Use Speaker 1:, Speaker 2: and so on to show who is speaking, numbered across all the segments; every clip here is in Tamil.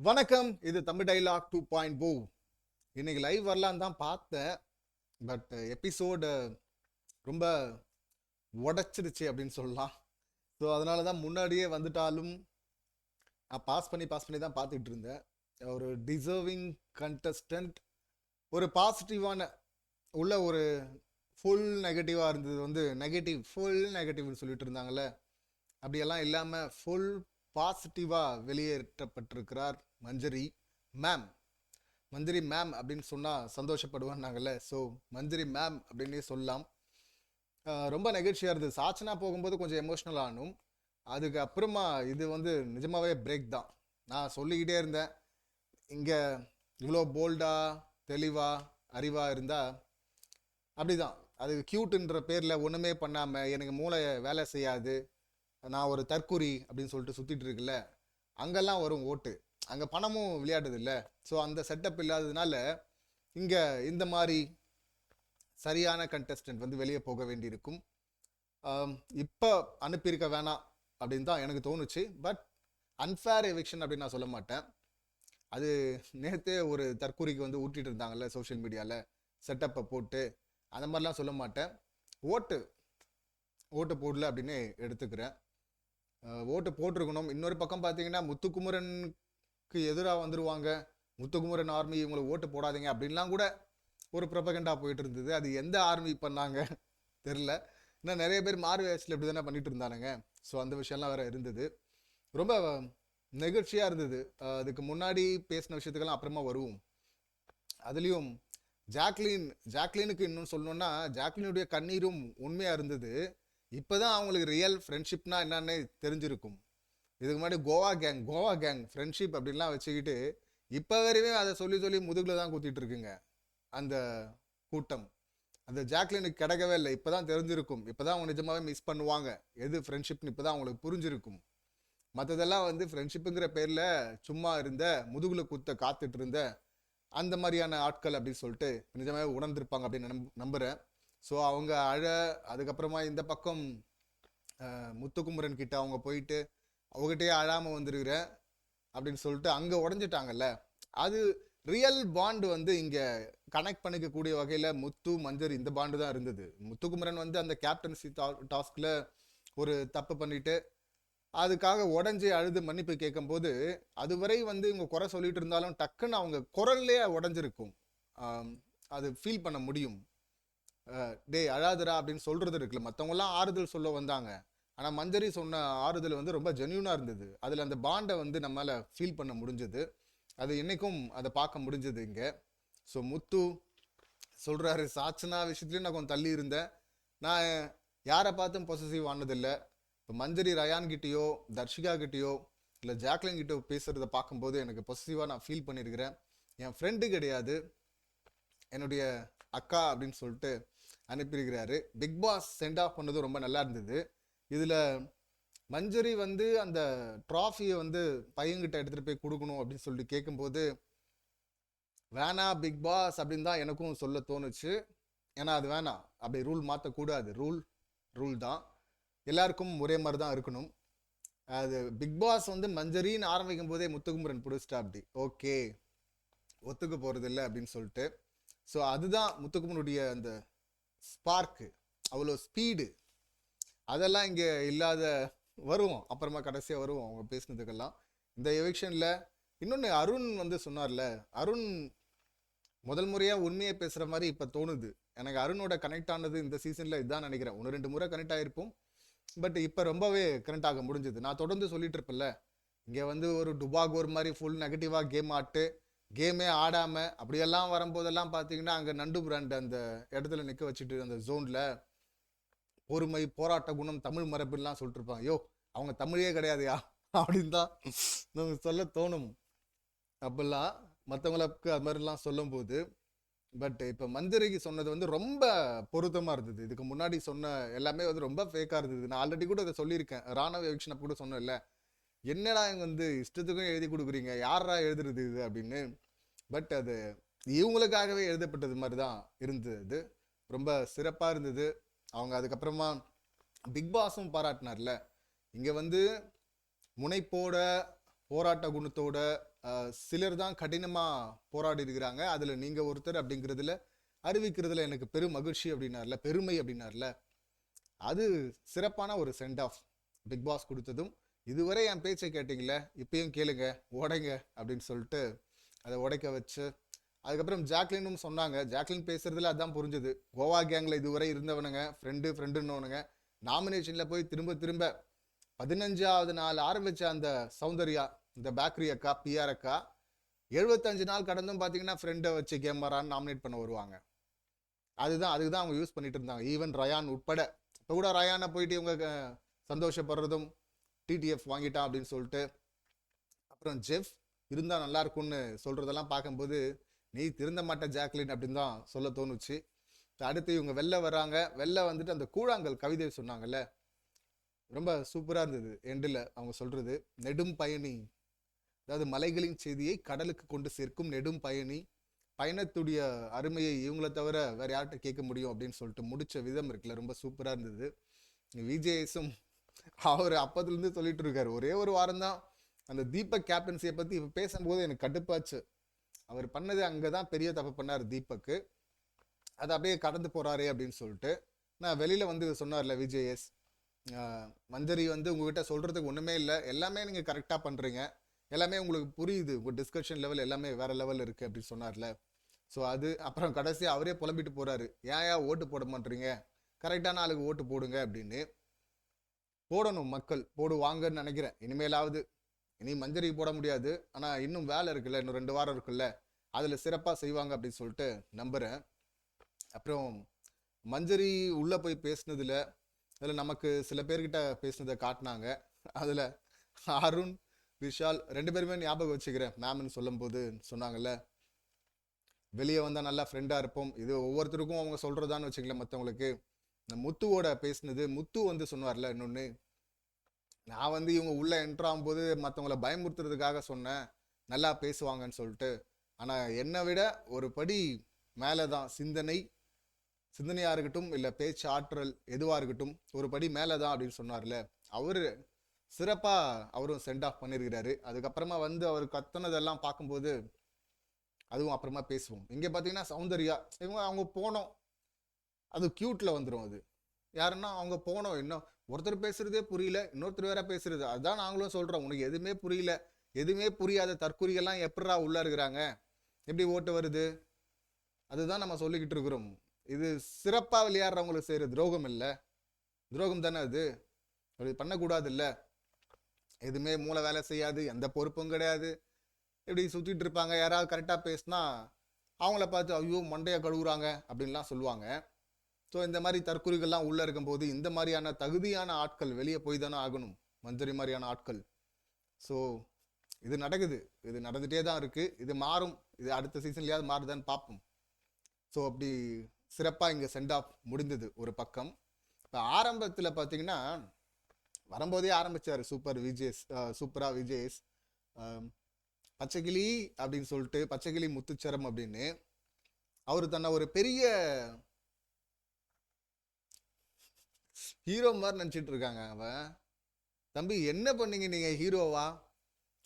Speaker 1: வணக்கம். இது தமிழ் டைலாக் டூ பாயிண்ட் பூ இன்னைக்கு லைவ் வரலான்னு தான் பார்த்தேன். பட் எபிசோடு ரொம்ப உடச்சிருச்சு அப்படின்னு சொல்லலாம். ஸோ அதனால தான் முன்னாடியே வந்துட்டாலும் நான் பாஸ் பண்ணி பாஸ் பண்ணி தான் பார்த்துட்டு இருந்தேன். ஒரு டிசர்விங் கண்டஸ்டன்ட் ஒரு பாசிட்டிவான உள்ள ஒரு ஃபுல் நெகட்டிவாக இருந்தது. வந்து நெகட்டிவ் ஃபுல் நெகட்டிவ்னு சொல்லிட்டு இருந்தாங்கல்ல. அப்படியெல்லாம் இல்லாமல் ஃபுல் பாசிட்டிவாக வெளியேற்றப்பட்டிருக்கிறார் மஞ்சரி மேம் மந்திரி மேம் அப்படின்னு சொன்னால் சந்தோஷப்படுவான்னாங்கல்ல. ஸோ மந்திரி மேம் அப்படின்னே சொல்லலாம். ரொம்ப நெகிழ்ச்சியாக இருந்தது. சாச்சனா போகும்போது கொஞ்சம் எமோஷ்னல் ஆனும். அதுக்கு அப்புறமா இது வந்து நிஜமாகவே பிரேக் தான். நான் சொல்லிக்கிட்டே இருந்தேன். இங்கே இவ்வளோ போல்டாக தெளிவாக அறிவாக இருந்தால் அப்படிதான். அது க்யூட்டுன்ற பேரில் ஒன்றுமே பண்ணாமல் எனக்கு மூளை வேலை செய்யாது. நான் ஒரு தற்குறி அப்படின்னு சொல்லிட்டு சுற்றிட்டு இருக்குல்ல அங்கெல்லாம் வரும் ஓட்டு. அங்கே பணமும் விளையாடுது இல்லை. ஸோ அந்த செட்டப் இல்லாததுனால இங்கே இந்த மாதிரி சரியான கண்டஸ்டன்ட் வந்து வெளியே போக வேண்டியிருக்கும். இப்போ அனுப்பியிருக்க வேணாம் அப்படின்னு தான் எனக்கு தோணுச்சு. பட் அன்ஃபேர் எவிக்ஷன் அப்படின்னு நான் சொல்ல மாட்டேன். அது நேற்றே ஒரு தற்கூரிக்கு வந்து ஊட்டிகிட்டு இருந்தாங்கல்ல சோஷியல் மீடியாவில் செட்டப்பை போட்டு அந்த மாதிரிலாம் சொல்ல மாட்டேன். ஓட்டு ஓட்டு போடல அப்படின்னு எடுத்துக்கிறேன். ஓட்டு போட்டிருக்கணும். இன்னொரு பக்கம் பார்த்தீங்கன்னா முத்துக்குமரனுக்கு எதிராக வந்துடுவாங்க முத்துக்குமரன் ஆர்மி இவங்களை ஓட்டு போடாதீங்க அப்படின்லாம் கூட ஒரு ப்ரொபகண்டா போயிட்டு இருந்தது. அது எந்த ஆர்மி பண்ணாங்க? தெரில இன்னும் நிறைய பேர் மாறு வேஷத்தில் இப்படி தானே பண்ணிட்டு இருந்தானுங்க. ஸோ அந்த விஷயம்லாம் வேறு இருந்தது. ரொம்ப நெகிழ்ச்சியாக இருந்தது. அதுக்கு முன்னாடி பேசின விஷயத்துக்கெல்லாம் அப்புறமா வருவோம். அதுலேயும் ஜாக்லின் ஜாக்லினுக்கு இன்னும் சொல்லணுன்னா ஜாக்லினுடைய கண்ணீரும் உண்மையாக இருந்தது. இப்போ தான் அவங்களுக்கு ரியல் ஃப்ரெண்ட்ஷிப்னா என்னன்னு தெரிஞ்சிருக்கும். இதுக்கு முன்னாடி Goa gang Goa gang friendship அப்படின்லாம் வச்சுக்கிட்டு இப்போ வரையுமே அதை சொல்லி சொல்லி முதுகில் தான் குத்திட்டு இருக்குங்க. அந்த கூட்டம். அந்த ஜாக்லினுக்கு கிடைக்கவே இல்லை. இப்போ தான் தெரிஞ்சிருக்கும். இப்போ தான் அவங்க நிஜமாவே மிஸ் பண்ணுவாங்க. எது ஃப்ரெண்ட்ஷிப்னு இப்போ தான் அவங்களுக்கு புரிஞ்சிருக்கும். மற்றதெல்லாம் வந்து ஃப்ரெண்ட்ஷிப்புங்கிற பேரில் சும்மா இருந்த முதுகில் குத்த காத்துட்டு இருந்த அந்த மாதிரியான ஆட்கள் அப்படின்னு சொல்லிட்டு நிஜமாகவே உணர்ந்திருப்பாங்க அப்படின்னு நம்புகிறேன் ஸோ அவங்க அழ அதுக்கப்புறமா இந்த பக்கம் முத்துக்குமரன் கிட்ட அவங்க போயிட்டு அவகிட்டே அழாமல் வந்துருக்கிற அப்படின்னு சொல்லிட்டு அங்கே உடஞ்சிட்டாங்கல்ல. அது ரியல் பாண்டு வந்து இங்கே கனெக்ட் பண்ணிக்கக்கூடிய வகையில் முத்து மஞ்சர் இந்த பாண்டு தான் இருந்தது. முத்துக்குமரன் வந்து அந்த கேப்டன்சி டாஸ்கில் ஒரு தப்பு பண்ணிட்டு அதுக்காக உடஞ்சி அழுது மன்னிப்பு கேட்கும்போது அதுவரை வந்து இவங்க குறை சொல்லிட்டு இருந்தாலும் டக்குன்னு அவங்க குரல்லே உடஞ்சிருக்கும். அது ஃபீல் பண்ண முடியும். டே டேய் அப்படின்னு சொல்கிறது இருக்குல்ல. மற்றவங்கலாம் ஆறுதல் சொல்ல வந்தாங்க. ஆனால் மஞ்சரி சொன்ன ஆறுதல் வந்து ரொம்ப ஜென்யூனாக இருந்தது. அதில் அந்த பாண்டை வந்து நம்மளால் ஃபீல் பண்ண முடிஞ்சது. அது என்றைக்கும் அதை பார்க்க முடிஞ்சது இங்கே. ஸோ முத்து சொல்கிறாரு சாச்சனா விஷயத்துலையும் நான் கொஞ்சம் தள்ளி இருந்தேன். நான் யாரை பார்த்தும் பொசசிவ் ஆனதில்லை. இப்போ மஞ்சரி ரயான் கிட்டேயோ தர்ஷிகா கிட்டேயோ இல்லை ஜாக்லின் கிட்டோ பேசுகிறத பார்க்கும்போது எனக்கு பொசசிவாக நான் ஃபீல் பண்ணியிருக்கிறேன் என் ஃப்ரெண்டு கிடையாது. என்னுடைய அக்கா அப்படின்னு சொல்லிட்டு அனுப்பியிருக்கிறாரு. பிக் பாஸ் சென்ட் ஆஃப் பண்ணதும் ரொம்ப நல்லா இருந்தது. இதில் மஞ்சரி வந்து அந்த ட்ராஃபியை வந்து பையன்கிட்ட எடுத்துகிட்டு போய் கொடுக்கணும் அப்படின்னு சொல்லி கேட்கும்போது வேணா பிக் பாஸ் அப்படின்னு தான் எனக்கும் சொல்ல தோணுச்சு. ஏன்னா அது வேணாம். அப்படி ரூல் மாற்றக்கூடாது ரூல் ரூல் தான். எல்லாருக்கும் ஒரே மாதிரி தான் இருக்கணும். அது பிக் பாஸ் வந்து மஞ்சரின்னு ஆரம்பிக்கும் போதே முத்துக்குமரன் பிடிச்சிட்டா அப்படி. ஓகே ஒத்துக்க போகிறது இல்லை அப்படின்னு சொல்லிட்டு. ஸோ அதுதான் முத்துக்குமரனுடைய அந்த ஸ்பார்க்கு அவ்வளோ ஸ்பீடு அதெல்லாம் இங்கே இல்லாத வருவோம். அப்புறமா கடைசியாக வருவோம் அவங்க பேசுனதுக்கெல்லாம். இந்த எவிக்ஷனில் இன்னொன்று அருண் வந்து சொன்னார்ல அருண் முதல் முறையாக உண்மையை பேசுகிற மாதிரி இப்போ தோணுது. எனக்கு அருணோட கனெக்ட் ஆனது இந்த சீசனில் இதுதான் நினைக்கிறேன். ஒன்று ரெண்டு முறை கனெக்ட் ஆகிருப்போம் பட் இப்போ ரொம்பவே கனெக்ட் ஆக முடிஞ்சது. நான் தொடர்ந்து சொல்லிட்டு இருப்பேன்ல இங்கே வந்து ஒரு டுபாகோர் மாதிரி ஃபுல் நெகட்டிவாக கேம் ஆட்டு கேமே ஆடாமல் அப்படியெல்லாம் வரும்போதெல்லாம் பார்த்தீங்கன்னா அங்கே நண்டு பிராண்ட் அந்த இடத்துல நிற்க வச்சுட்டு அந்த ஜோனில் பொறுமை போராட்ட குணம் தமிழ் மரபுலாம் சொல்லிட்டுருப்பாங்க யோ அவங்க தமிழே கிடையாதுயா? அப்படின்னு தான் நமக்கு சொல்ல தோணும். அப்படிலாம் மற்றவங்களுக்கு அது மாதிரிலாம் சொல்லும்போது பட் இப்போ மந்திரிக்கு சொன்னது வந்து ரொம்ப பொருத்தமாக இருந்தது. இதுக்கு முன்னாடி சொன்ன எல்லாமே வந்து ரொம்ப ஃபேக்காக இருந்தது. நான் ஆல்ரெடி கூட அதை சொல்லியிருக்கேன். ராணுவ எவிக்ஷன் கூட சொன்னேன்ல. என்னடா இங்கே வந்து இஷ்டத்துக்கும் எழுதி கொடுக்குறீங்க? யாரா எழுதுறது இது? அப்படின்னு பட் அது இவங்களுக்காகவே எழுதப்பட்டது மாதிரி தான் இருந்தது. ரொம்ப சிறப்பாக இருந்தது. அவங்க அதுக்கப்புறமா பிக் பாஸும் பாராட்டினார்ல. இங்கே வந்து முனைப்போட போராட்ட குணத்தோட சிலர் தான் கடினமாக போராடி இருக்கிறாங்க. அதில் நீங்கள் ஒருத்தர் அப்படிங்கிறதுல அறிவிக்கிறதுல எனக்கு பெரும் மகிழ்ச்சி அப்படின்னார்ல பெருமை அப்படின்னார்ல. அது சிறப்பான ஒரு சென்ட் ஆஃப் பிக் பாஸ் கொடுத்ததும் இதுவரை என் பேச்சை கேட்டிங்களே இப்பயும் கேளுங்க உடைங்க அப்படின்னு சொல்லிட்டு அதை உடைக்க வச்சு அதுக்கப்புறம் ஜாக்லினும் சொன்னாங்க. ஜாக்லின் பேசுறதுல அதான் புரிஞ்சுது. கோவா கேங்கில் இதுவரை இருந்தவனுங்க ஃப்ரெண்டு ஃப்ரெண்டுன்னவனுங்க நாமினேஷனில் போய் திரும்ப திரும்ப பதினஞ்சாவது நாள் ஆரம்பித்த அந்த சௌந்தர்யா இந்த பேக்கரி அக்கா பிஆர் அக்கா எழுபத்தஞ்சு நாள் கடந்தும் பார்த்தீங்கன்னா ஃப்ரெண்டை வச்சு கேமரான்னு நாமினேட் பண்ண வருவாங்க. அதுதான் அதுக்கு தான் அவங்க யூஸ் பண்ணிட்டு இருந்தாங்க. ஈவன் ரயான் உட்பட. இப்போ கூட ரயானை போயிட்டு இவங்க சந்தோஷப்படுறதும் டிடிஎஃப் வாங்கிட்டான் அப்படின்னு சொல்லிட்டு. அப்புறம் ஜெஃப் இருந்தால் நல்லா இருக்கும்னு பார்க்கும்போது நீ திருந்த மாட்ட ஜாக்லின் அப்படின்னு தான் சொல்ல தோணுச்சு. அடுத்து இவங்க வெளில வராங்க வெளில வந்துட்டு அந்த கூழாங்கல் கவிதை சொன்னாங்கல்ல ரொம்ப சூப்பராக இருந்தது எண்டில் அவங்க சொல்கிறது நெடும் பயணி அதாவது மலைகளின் செய்தியை கடலுக்கு கொண்டு சேர்க்கும் நெடும் பயணி பயணத்துடைய அருமையை இவங்கள தவிர வேற யார்கிட்ட கேட்க முடியும் அப்படின்னு சொல்லிட்டு முடிச்ச விதம் இருக்குல்ல ரொம்ப சூப்பராக இருந்தது. விஜேஎஸும் அவர் அப்பத்துலேருந்து சொல்லிட்டு இருக்காரு ஒரே ஒரு வாரம் தான் அந்த தீபக் கேப்டன்சியை பற்றி இப்போ பேசும்போது எனக்கு கடுப்பாச்சு. அவர் பண்ணது அங்கே தான் பெரிய தப்பு பண்ணார் தீபக்கு. அதை அப்படியே கடந்து போகிறாரே அப்படின்னு சொல்லிட்டு நான் வெளியில் வந்து சொன்னார்ல விஜேஎஸ். மஞ்சரி வந்து உங்ககிட்ட சொல்கிறதுக்கு ஒன்றுமே இல்லை. எல்லாமே நீங்கள் கரெக்டாக பண்ணுறீங்க எல்லாமே உங்களுக்கு புரியுது. உங்கள் டிஸ்கஷன் லெவல் எல்லாமே வேற லெவல் இருக்குது அப்படின்னு சொன்னார்ல. ஸோ அது அப்புறம் கடைசியாக அவரே புலம்பிட்டு போகிறாரு ஏன் ஏன் ஓட்டு போட மாட்டீங்க? கரெக்டான ஆளுக்கு ஓட்டு போடுங்க அப்படின்னு. போடணும் மக்கள். போடுவாங்கன்னு நினைக்கிறேன். இனிமேலாவது இனி மஞ்சரி போட முடியாது. ஆனால் இன்னும் வேலை இருக்குல்ல இன்னும் ரெண்டு வாரம் இருக்குல்ல அதில் சிறப்பாக செய்வாங்க அப்படின்னு சொல்லிட்டு நம்புகிறேன் அப்புறம் மஞ்சரி உள்ளே போய் பேசினதில் அதில் நமக்கு சில பேர்கிட்ட பேசுனதை காட்டினாங்க. அதில் அருண் விஷால் ரெண்டு பேருமே ஞாபகம் வச்சுக்கிறேன் மேம்னு சொல்லும்போது சொன்னாங்கல்ல வெளியே வந்தால் நல்லா ஃப்ரெண்டாக இருப்போம். இது ஒவ்வொருத்தருக்கும் அவங்க சொல்கிறதான்னு வச்சுக்கல மற்றவங்களுக்கு இந்த முத்துவோட பேசினது முத்து வந்து சொன்னார்ல இன்னொன்று நான் வந்து இவங்க உள்ளே என்ட்ரு ஆகும்போது மற்றவங்கள பயமுறுத்துறதுக்காக சொன்னேன். நல்லா பேசுவாங்கன்னு சொல்லிட்டு. ஆனால் என்னை விட ஒரு படி மேலே தான் சிந்தனை சிந்தனையாக இருக்கட்டும் இல்லை பேச்சு ஆற்றல் எதுவாக இருக்கட்டும் ஒரு படி மேலே தான் அப்படின்னு சொன்னார்ல. அவர் சிறப்பாக அவரும் சென்ட் ஆஃப் பண்ணியிருக்கிறாரு அதுக்கப்புறமா வந்து அவர் கத்துனதெல்லாம் பார்க்கும்போது அதுவும் அப்புறமா பேசுவோம். இங்கே பார்த்தீங்கன்னா சௌந்தர்யா இவங்க அவங்க போனோம். அது க்யூட்டில் வந்துடும் அது. யாருன்னா அவங்க போனோம் இன்னும். ஒருத்தர் பேசுறதே புரியல இன்னொருத்தர் வேற பேசுறது. அதுதான் நாங்களும் சொல்றோம் உனக்கு எதுவுமே புரியல. எதுவுமே புரியாத தற்குறிகள்லாம் எப்படா உள்ள இருக்கிறாங்க? எப்படி ஓட்டு வருது? அதுதான் நம்ம சொல்லிக்கிட்டு இருக்கிறோம். இது சிறப்பா விளையாடுறவங்களுக்கு செய்யற துரோகம் இல்லை. துரோகம் தானே அது? அப்படி பண்ணக்கூடாது இல்லை எதுவுமே மூளை வேலை செய்யாது எந்த பொறுப்பும் கிடையாது. இப்படி சுத்திட்டு இருப்பாங்க? யாராவது கரெக்டா பேசினா அவங்கள பார்த்து ஐயோ மண்டையை கழுவுறாங்க அப்படின்லாம் சொல்லுவாங்க. ஸோ இந்த மாதிரி தற்குறிகள்லாம் உள்ளே இருக்கும்போது இந்த மாதிரியான தகுதியான ஆட்கள் வெளியே போய் தானே ஆகணும். மஞ்சரி மாதிரியான ஆட்கள். ஸோ இது நடக்குது. இது நடந்துகிட்டே தான் இருக்குது இது மாறும். இது அடுத்த சீசன்லேயாவது மாறுதான்னு பார்ப்போம். ஸோ அப்படி சிறப்பாக இங்கே சென்ட் ஆஃப் முடிந்தது ஒரு பக்கம். இப்போ ஆரம்பத்தில் பார்த்தீங்கன்னா வரும்போதே ஆரம்பிச்சார் சூப்பர் விஜேஸ் சூப்பரா விஜேஸ். பச்சைக்கிளி அப்படின்னு சொல்லிட்டு பச்சைக்கிளி முத்துச்சரம் அப்படின்னு. அவர் தன்னை ஒரு பெரிய ஹீரோ மாதிரி நினச்சிட்டு இருக்காங்க அவன். தம்பி என்ன பண்ணீங்க நீங்கள் ஹீரோவா?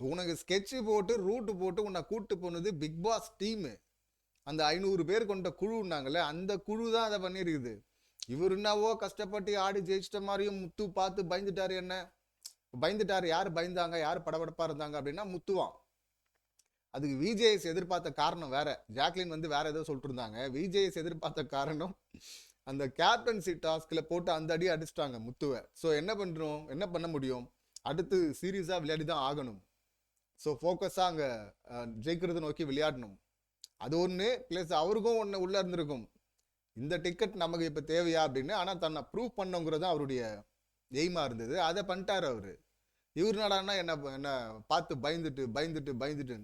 Speaker 1: உனக்கு ஸ்கெட்சு போட்டு ரூட்டு போட்டு உன்னை கூப்பிட்டு போனது பிக் பாஸ் டீமு அந்த ஐநூறு பேர் கொண்ட குழுன்னாங்கல்ல அந்த குழு தான் அதை பண்ணியிருக்குது. இவர் என்னவோ கஷ்டப்பட்டு ஆடி ஜெயிச்சிட்ட மாதிரியும் முத்து பார்த்து பயந்துட்டார் என்ன? பயந்துட்டார். யார் பயந்தாங்க? யார் படபடப்பாக இருந்தாங்க அப்படின்னா முத்துவான் அதுக்கு விஜேஎஸ் எதிர்பார்த்த காரணம் வேற. ஜாக்லின் வந்து வேற ஏதோ சொல்லிட்டு இருந்தாங்க. விஜேஎஸ் எதிர்பார்த்த காரணம் அந்த கேப்டன்சி டாஸ்கில் போட்டு அந்த அடி அடிச்சிட்டாங்க முத்துவை ஸோ என்ன பண்ணுறோம் என்ன பண்ண முடியும்? அடுத்து சீரியஸாக விளையாடி தான் ஆகணும். ஸோ ஃபோக்கஸாக அங்கே ஜெயிக்கிறது நோக்கி விளையாடணும். அது ஒன்று ப்ளஸ் அவருக்கும் ஒன்று உள்ளே இருந்திருக்கும். இந்த டிக்கெட் நமக்கு இப்போ தேவையா அப்படின்னு? ஆனால் தன்னை ப்ரூவ் பண்ணுங்கிறது தான் அவருடைய எய்மாக இருந்தது. அதை பண்ணிட்டார் அவர். இவர் நடனா என்ன என்ன பார்த்து பயந்துட்டு பயந்துட்டு பயந்துட்டு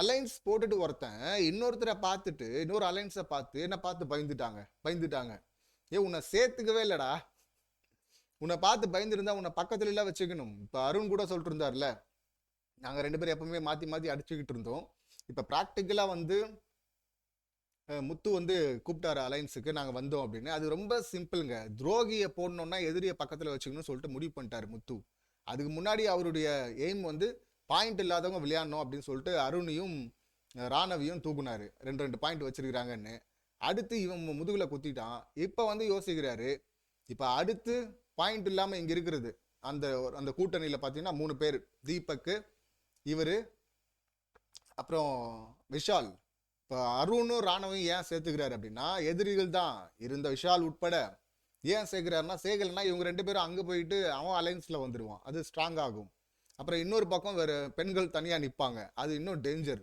Speaker 1: அலைன்ஸ் போட்டுட்டு ஒருத்தன் இன்னொருத்தரை பார்த்துட்டு இன்னொரு அலைன்ஸை பார்த்து என்னை பார்த்து பயந்துட்டாங்க பயந்துட்டாங்க. ஏ உன்னை சேர்த்துக்கவே இல்லைடா. உன்னை பார்த்து பயந்துருந்தா உன்னை பக்கத்துல எல்லாம் வச்சுக்கணும். இப்போ அருண் கூட சொல்லிட்டு இருந்தார்ல நாங்கள் ரெண்டு பேரும் எப்பவுமே மாற்றி மாற்றி அடிச்சுக்கிட்டு இருந்தோம். இப்போ ப்ராக்டிக்கலாக வந்து முத்து வந்து கூப்பிட்டாரு அலைன்ஸுக்கு நாங்கள் வந்தோம் அப்படின்னு. அது ரொம்ப சிம்பிளுங்க துரோகியை போடணுன்னா எதிரியை பக்கத்தில் வச்சுக்கணும்னு சொல்லிட்டு முடிவு பண்ணிட்டாரு முத்து. அதுக்கு முன்னாடி அவருடைய எய்ம் வந்து பாயிண்ட் இல்லாதவங்க விளையாடணும் அப்படின்னு சொல்லிட்டு அருணையும் ராணவியும் தூக்குனாரு. ரெண்டு ரெண்டு பாயிண்ட் வச்சிருக்கிறாங்கன்னு. அடுத்து இவன் முதுகில் குத்திட்டான். இப்போ வந்து யோசிக்கிறாரு இப்போ அடுத்து பாயிண்ட் இல்லாமல் இங்கே இருக்கிறது. அந்த அந்த கூட்டணியில் பார்த்தீங்கன்னா மூணு பேர். தீபக்கு இவர் அப்புறம் விஷால். இப்போ அருணும் ராணவையும் ஏன் சேர்த்துக்கிறாரு அப்படின்னா எதிரிகள் தான். இருந்த விஷால் உட்பட ஏன் சேர்க்கிறாருன்னா சேர்க்கலன்னா இவங்க ரெண்டு பேரும் அங்கே போயிட்டு அவன் அலைன்ஸில் வந்துடுவான் அது ஸ்ட்ராங் ஆகும். அப்புறம் இன்னொரு பக்கம் வேறு பெண்கள் தனியாக நிற்பாங்க அது இன்னும் டேஞ்சர்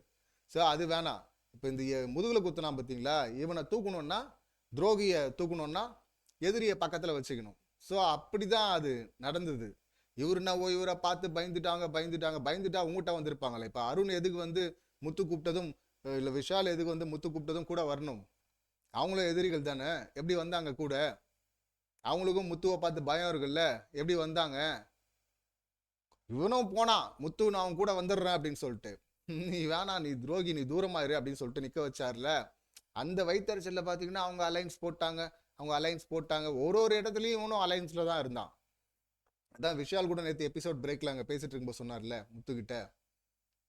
Speaker 1: ஸோ அது வேணாம் இப்போ இந்த முதுகில் குத்துனா பார்த்தீங்களா இவனை தூக்கணுன்னா துரோகியை தூக்கணுன்னா எதிரியை பக்கத்தில் வச்சுக்கணும். ஸோ அப்படி தான் அது நடந்தது. இவருனாவோ இவரை பார்த்து பயந்துட்டாங்க பயந்துட்டாங்க பயந்துட்டா உங்கள்கிட்ட வந்திருப்பாங்களே. இப்போ அருண் எதுக்கு வந்து முத்து கூப்பிட்டதும் இல்லை விஷால் எதுக்கு வந்து முத்து கூப்பிட்டதும் கூட வரணும்? அவங்களும் எதிரிகள் தானே? எப்படி வந்தாங்க கூட? அவங்களுக்கும் முத்துவை பார்த்து பயம் இருக்குல்ல? எப்படி வந்தாங்க? இவனும் போனான் முத்து நான் அவன் கூட வந்துடுறேன் அப்படின்னு சொல்லிட்டு. நீ வேணாம் நீ துரோகி நீ தூரமாயிரு இரு அப்படின்னு சொல்லிட்டு நிக்க வச்சார்ல. அந்த வைத்தறிச்சல்ல பாத்தீங்கன்னா அவங்க அலைன்ஸ் போட்டாங்க. அவங்க அலைன்ஸ் போட்டாங்க. ஒரு ஒரு இடத்துலயும் இவனும் அலைன்ஸ்ல தான் இருந்தான். அதான் விஷால் கூட நேற்று எபிசோட் பிரேக்ல அங்க பேசிட்டு இருக்கும்போது சொன்னார்ல முத்துக்கிட்ட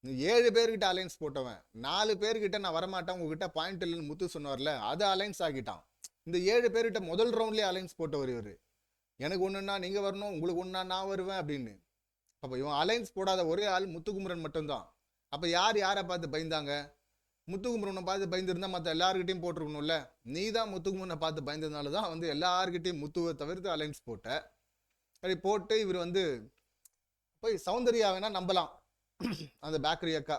Speaker 1: நீ ஏழு பேர்கிட்ட அலைன்ஸ் போட்டவன். நாலு பேர்கிட்ட நான் வரமாட்டேன். உங்ககிட்ட பாயிண்ட் இல்லைன்னு முத்து சொன்னார்ல. அது அலைன்ஸ் ஆகிட்டான். இந்த ஏழு பேர்கிட்ட முதல் ரவுண்ட்லேயே அலைன்ஸ் போட்டவர் இவர். எனக்கு ஒன்றுன்னா நீங்கள் வரணும் உங்களுக்கு ஒன்றா நான் வருவேன் அப்படின்னு. அப்போ இவன் அலைன்ஸ் போடாத ஒரே ஆள் முத்துக்குமரன் மட்டும்தான். அப்போ யார் யாரை பார்த்து பயந்தாங்க? முத்துக்குமரனை பார்த்து பயந்துருந்தா மற்ற எல்லாருக்கிட்டையும் போட்டிருக்கணும்ல. நீ தான் முத்துக்குமரனை பார்த்து பயந்ததுனால தான் வந்து எல்லாருக்கிட்டையும் முத்துவை தவிர்த்து அலைன்ஸ் போட்ட. சரி போட்டு இவர் வந்து போய் சௌந்தர்யா வேணா நம்பலாம். அந்த பேக்கரி அக்கா.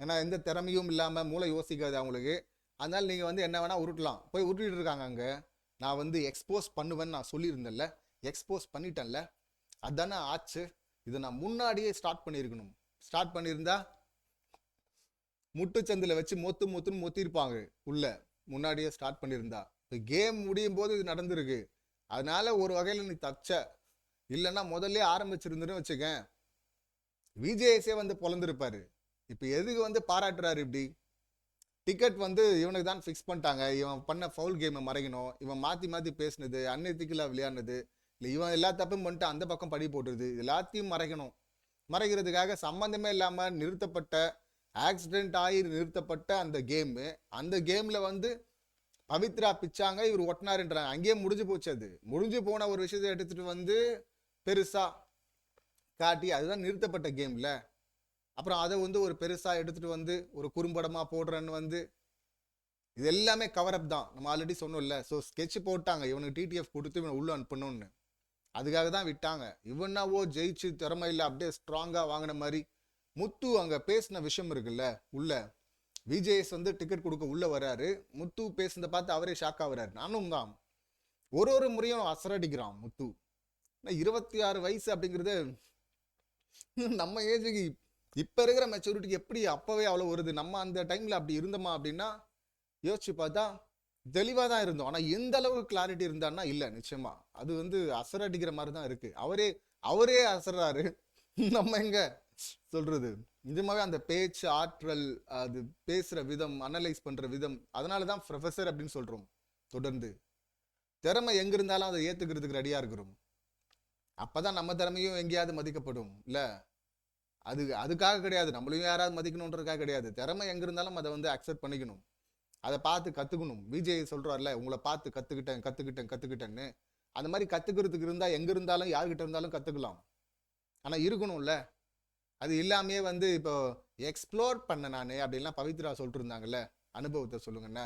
Speaker 1: ஏன்னா எந்த திறமையும் இல்லாமல் மூளை யோசிக்காது அவங்களுக்கு. அதனால நீங்கள் வந்து என்ன வேணால் உருட்டலாம். போய் உருட்டிட்டு இருக்காங்க அங்கே. நான் வந்து எக்ஸ்போஸ் பண்ணுவேன்னு நான் சொல்லியிருந்தேன்ல. எக்ஸ்போஸ் பண்ணிட்டேன்ல. அதானே ஆச்சு? இதை நான் முன்னாடியே ஸ்டார்ட் பண்ணியிருக்கணும். ஸ்டார்ட் பண்ணியிருந்தா முட்டுச்சந்தில் வச்சு மொத்து மொத்துன்னு மொத்திருப்பாங்க உள்ள. முன்னாடியே ஸ்டார்ட் பண்ணியிருந்தா. இப்போ கேம் முடியும் போது இது நடந்திருக்கு. அதனால ஒரு வகையில் நீ தச்ச. இல்லைன்னா முதல்ல ஆரம்பிச்சிருந்துன்னு வச்சுக்கேன். விஜேஎஸே வந்து பொழந்திருப்பாரு. இப்போ எதுக்கு வந்து பாராட்டுறாரு இப்படி? டிக்கெட் வந்து இவனுக்கு தான் ஃபிக்ஸ் பண்ணிட்டாங்க. இவன் பண்ண ஃபவுல் கேமை மறைக்கணும். இவன் மாற்றி மாற்றி பேசினது அன்னைத்திக்கலாக விளையாடுனது. இல்லை இவன் எல்லா தப்பும் பண்ணிட்டு அந்த பக்கம் படி போட்டுருது. எல்லாத்தையும் மறைக்கணும். மறைக்கிறதுக்காக சம்மந்தமே இல்லாமல் நிறுத்தப்பட்ட ஆக்சிடென்ட் ஆகி நிறுத்தப்பட்ட அந்த கேமு அந்த கேமில் வந்து பவித்ரா பிச்சாங்க இவர் ஒட்டினாருன்றாங்க. அங்கேயே முடிஞ்சு போச்சு அது. முடிஞ்சு போன ஒரு விஷயத்தை எடுத்துகிட்டு வந்து பெருசாக காட்டி அதுதான் நிறுத்தப்பட்ட கேமில் அப்புறம் அதை வந்து ஒரு பெருசாக எடுத்துகிட்டு வந்து ஒரு குறும்படமாக போடுறேன்னு வந்து இது எல்லாமே கவர் அப் தான். நம்ம ஆல்ரெடி சொன்னோம்ல. ஸோ ஸ்கெட்ச் போட்டாங்க. இவனுக்கு டிடிஎஃப் கொடுத்து இவனை உள்ளே அனுப்பணும்னு. அதுக்காக தான் விட்டாங்க. இவனாவோ ஜெயிச்சு திறமை இல்லை அப்படியே ஸ்ட்ராங்காக வாங்கின மாதிரி முத்து அங்கே பேசின விஷயம் இருக்குல்ல உள்ள. விஜேஎஸ் வந்து டிக்கெட் கொடுக்க உள்ளே வராரு முத்து பேசுனதை பார்த்து அவரே ஷாக் ஆகுறாரு நானும் தான். ஒரு ஒரு முறையும் அசரடிக்கிறான் முத்து. இருபத்தி ஆறு வயசு அப்படிங்கிறது நம்ம ஏஜுக்கு இப்போ இருக்கிற மெச்சூரிட்டிக்கு எப்படி அப்போவே அவ்வளோ வருது? நம்ம அந்த டைமில் அப்படி இருந்தோமா அப்படின்னா யோசிச்சு பார்த்தா தெளிவாக தான் இருந்தோம். ஆனால் எந்த அளவுக்கு கிளாரிட்டி இருந்தான்னா இல்லை நிச்சயமா. அது வந்து அசர் அடிக்கிற மாதிரி தான் இருக்கு. அவரே அவரே அசராரு நம்ம எங்க சொல்றது? நிஜமாவே அந்த பேச்சு ஆற்றல் அது பேசுற விதம் அனலைஸ் பண்ற விதம் அதனால தான் ப்ரொஃபஸர் அப்படின்னு சொல்றோம் தொடர்ந்து. திறமை எங்க இருந்தாலும் அதை ஏத்துக்கிறதுக்கு ரெடியா இருக்கிறோம். அப்பதான் நம்ம திறமையும் எங்கேயாவது மதிக்கப்படும் இல்ல? அது அதுக்காக கிடையாது. நம்மளையும் யாராவது மதிக்கணுன்றதுக்காக கிடையாது. திறமை எங்க இருந்தாலும் அதை வந்து அக்செப்ட் பண்ணிக்கணும். அதை பார்த்து கற்றுக்கணும் விஜய் சொல்கிறார்ல உங்களை பார்த்து கற்றுக்கிட்டேன் கற்றுக்கிட்டேன் கற்றுக்கிட்டேன்னு அந்த மாதிரி கற்றுக்கிறதுக்கு இருந்தால் எங்கே இருந்தாலும் யார்கிட்ட இருந்தாலும் கற்றுக்கலாம் ஆனால் இருக்கணும்ல. அது இல்லாமையே வந்து இப்போ எக்ஸ்ப்ளோர் பண்ண நான் அப்படின்லாம் பவித்ரா சொல்லிட்டு இருந்தாங்கல்ல அனுபவத்தை சொல்லுங்கண்ணா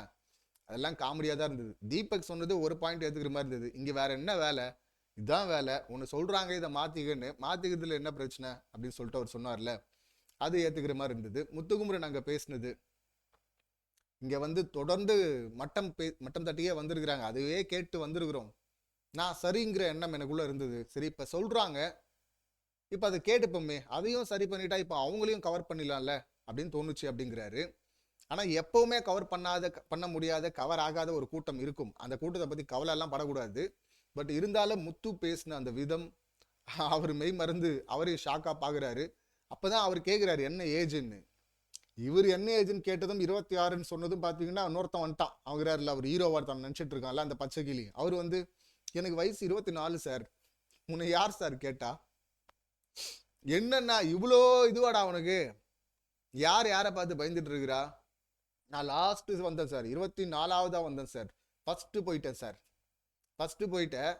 Speaker 1: அதெல்லாம் காமெடியாக தான் இருந்தது. தீபக் சொன்னது ஒரு பாயிண்ட் ஏற்றுக்கிற மாதிரி இருந்தது. இங்கே வேற என்ன வேலை? இதுதான் வேலை. ஒன்று சொல்கிறாங்க இதை மாற்றிக்கன்னு மாற்றிக்கிறதுல என்ன பிரச்சனை? அப்படின்னு சொல்லிட்டு அவர் சொன்னார்ல. அது ஏற்றுக்கிற மாதிரி இருந்தது. முத்துக்குமரன் அங்கே பேசினது. இங்கே வந்து தொடர்ந்து மட்டம் பே மட்டம் தட்டியே வந்திருக்கிறாங்க. அதுவே கேட்டு வந்திருக்கிறோம். நான் சரிங்கிற எண்ணம் எனக்குள்ளே இருந்தது. சரி இப்போ சொல்கிறாங்க இப்போ அதை கேட்டுப்போமே. அதையும் சரி பண்ணிட்டா இப்போ அவங்களையும் கவர் பண்ணிடலாம்ல அப்படின்னு தோணுச்சு அப்படிங்கிறாரு. ஆனால் எப்போவுமே கவர் பண்ணாத பண்ண முடியாத கவர் ஆகாத ஒரு கூட்டம் இருக்கும். அந்த கூட்டத்தை பற்றி கவலை எல்லாம் படக்கூடாது. பட் இருந்தாலும் முத்து பேசின அந்த விதம் அவர் மெய் மறந்து அவரே ஷாக்காக பார்க்குறாரு அப்பதான் அவர் கேட்குறாரு என்ன ஏஜுன்னு இவர் என்ன ஏஜென்ட் கேட்டதும் இருபத்தி ஆறுன்னு சொன்னதும் பார்த்தீங்கன்னா இன்னொருத்தன் வந்துட்டான். இல்லை அவர் ஹீரோவா தான் நினச்சிட்டு இருக்கான்ல அந்த பச்சை கிளி அவர் வந்து எனக்கு வயசு இருபத்தி நாலு சார் உன்னை யார் சார் கேட்டா? என்னன்னா இவ்வளோ இதுவாடா அவனுக்கு யார் யாரை பார்த்து பயந்துட்டு இருக்கிறா? நான் லாஸ்ட்டு வந்தேன் சார் இருபத்தி நாலாவதாக வந்தேன் சார் ஃபஸ்ட்டு போயிட்டேன் சார் ஃபஸ்ட்டு போயிட்டேன்.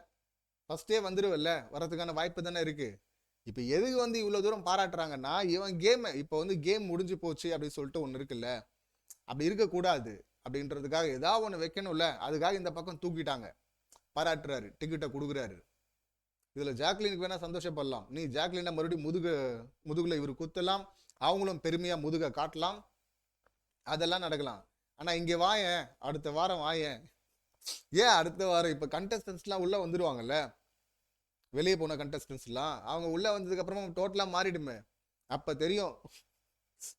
Speaker 1: ஃபஸ்ட்டே வந்துடுவில்ல வரதுக்கான வாய்ப்பு தானே இருக்குது இப்போ எதுக்கு வந்து இவ்வளோ தூரம் பாராட்டுறாங்கன்னா இவன் கேம் இப்போ வந்து கேம் முடிஞ்சு போச்சு அப்படின்னு சொல்லிட்டு ஒன்று இருக்குல்ல. அப்படி இருக்கக்கூடாது அப்படின்றதுக்காக ஏதாவது ஒன்று வைக்கணும்ல. அதுக்காக இந்த பக்கம் தூக்கிட்டாங்க. பாராட்டுறாரு டிக்கெட்டை கொடுக்குறாரு. இதில் ஜாக்லினுக்கு வேணால் சந்தோஷப்படலாம். நீ ஜாக்லினை மறுபடியும் முதுக முதுகில் இவர் குத்தலாம். அவங்களும் பெருமையாக முதுக காட்டலாம். அதெல்லாம் நடக்கலாம். ஆனால் இங்கே வாயேன். அடுத்த வாரம் வாயேன். ஏன் அடுத்த வாரம்? இப்போ கண்டஸ்டன்ஸ்லாம் உள்ளே வந்துடுவாங்கல்ல வெளியே போன கண்டஸ்டன்ஸ்லாம் அவங்க உள்ளே வந்ததுக்கப்புறமா டோட்டலாக மாறிடுமே. அப்போ தெரியும்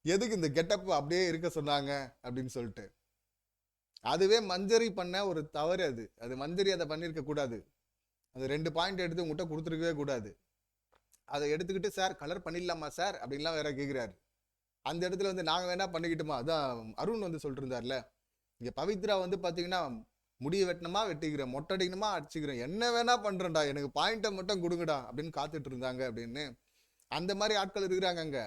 Speaker 1: எதுக்கு இந்த கெட்டப் அப்படியே இருக்க சொன்னாங்க அப்படின்னு சொல்லிட்டு. அதுவே மஞ்சரி பண்ண ஒரு தவறு அது. அது மஞ்சரி அதை பண்ணியிருக்க கூடாது. அது ரெண்டு பாயிண்ட் எடுத்து உங்கள்கிட்ட கொடுத்துருக்கவே கூடாது. அதை எடுத்துக்கிட்டு சார் கலர் பண்ணிடலாமா சார்? அப்படின்லாம் வேற கேட்குறாரு அந்த இடத்துல வந்து நாங்கள் வேணா பண்ணிக்கிட்டோமா? அதான் அருண் வந்து சொல்லிட்டு இருந்தார்ல இங்கே பவித்ரா வந்து பார்த்தீங்கன்னா முடிய வெட்டணுமா வெட்டிக்கிறேன். மொட்டை அடிக்கணுமா அடிச்சுக்கிறேன். என்ன வேணா பண்ணுறேன்டா எனக்கு பாயிண்ட்டை மட்டும் கொடுங்கடா அப்படின்னு காத்துட்டு இருந்தாங்க அப்படின்னு. அந்த மாதிரி ஆட்கள் இருக்கிறாங்க அங்கே.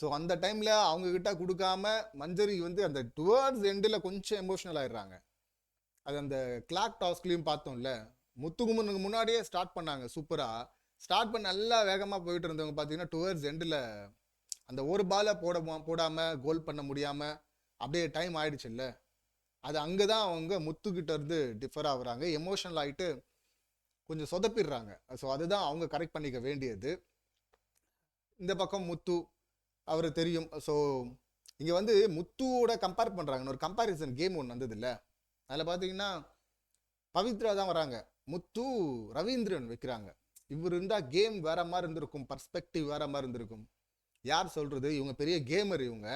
Speaker 1: ஸோ அந்த டைமில் அவங்கக்கிட்ட கொடுக்காம மஞ்சரி வந்து அந்த டுவர்ட்ஸ் எண்டில் கொஞ்சம் எமோஷனல் ஆயிடுறாங்க. அது அந்த கிளாக் டாஸ்க்லேயும் பார்த்தோம்ல. முத்துக்குமனுக்கு முன்னாடியே ஸ்டார்ட் பண்ணாங்க சூப்பராக ஸ்டார்ட் பண்ண நல்லா வேகமாக போயிட்டு இருந்தவங்க பார்த்தீங்கன்னா டுவர்ட்ஸ் எண்டில் அந்த ஒரு பாலை போட போடாமல் கோல் பண்ண முடியாமல் அப்படியே டைம் ஆயிடுச்சுல்ல. அது அங்கே தான் அவங்க முத்துக்கிட்ட இருந்து டிஃபர் ஆகுறாங்க. எமோஷனல் ஆகிட்டு கொஞ்சம் சொதப்பிடுறாங்க. ஸோ அதுதான் அவங்க கரெக்ட் பண்ணிக்க வேண்டியது. இந்த பக்கம் முத்து அவர் தெரியும். ஸோ இங்கே வந்து முத்துவோட கம்பேர் பண்ணுறாங்க ஒரு கம்பேரிசன் கேம் ஒன்று வந்ததில்ல. அதில் பார்த்தீங்கன்னா பவித்ரா தான் வராங்க. முத்து ரவீந்திரன் வைக்கிறாங்க. இவர் இருந்தால் கேம் வேற மாதிரி இருந்திருக்கும். பர்ஸ்பெக்டிவ் வேற மாதிரி இருந்திருக்கும். யார் சொல்றது? இவங்க பெரிய கேமர் இவங்க.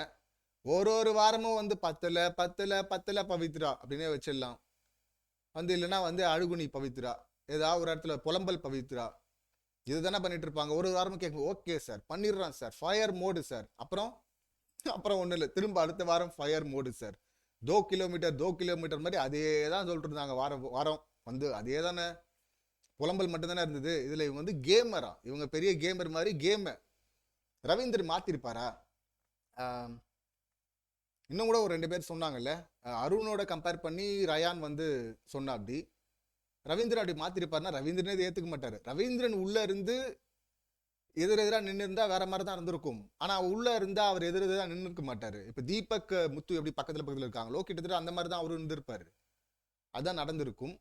Speaker 1: ஒரு ஒரு வாரமும் வந்து பத்தில் பத்தில் பத்தில் பவித்ரா அப்படின்னே வச்சிடலாம். வந்து இல்லைன்னா வந்து அழுகுனி பவித்ரா ஏதாவது ஒரு இடத்துல புலம்பல் பவித்ரா இதுதானே பண்ணிட்டு இருப்பாங்க ஒரு வாரமும் கேட்கும் ஓகே சார் பண்ணிடுறோம் சார் ஃபயர் மோடு சார் அப்புறம் அப்புறம் ஒன்றும் இல்லை திரும்ப அடுத்த வாரம் ஃபயர் மோடு சார் தோ கிலோமீட்டர் தோ கிலோமீட்டர் மாதிரி அதே தான் சொல்லிட்டு இருந்தாங்க வாரம் வாரம் வந்து அதே தானே புலம்பல் மட்டும்தானே இருந்தது. இதில் இவங்க வந்து கேமரா இவங்க பெரிய கேமர் மாதிரி கேமை ரவீந்தர் மாத்திருப்பாரா? இன்னும் கூட ஒரு ரெண்டு பேர் சொன்னாங்கல்ல அருணோட கம்பேர் பண்ணி ரயான் வந்து சொன்னா அப்படி. ரவீந்திரன் அப்படி மாத்திருப்பாருன்னா ரவீந்திரனே இதை ஏத்துக்க மாட்டாரு. ரவீந்திரன் உள்ள இருந்து எதிரெதிராக நின்று இருந்தா வேற மாதிரி தான் இருந்திருக்கும். ஆனா உள்ள இருந்தா அவர் எதிர் எதிராக நின்று இருக்க மாட்டாரு. இப்ப தீபக் முத்து எப்படி பக்கத்துல பக்கத்துல இருக்காங்களோ கிட்டத்தட்ட அந்த மாதிரி தான் அவரு இருந்திருப்பாரு. அதுதான் நடந்திருக்கும்.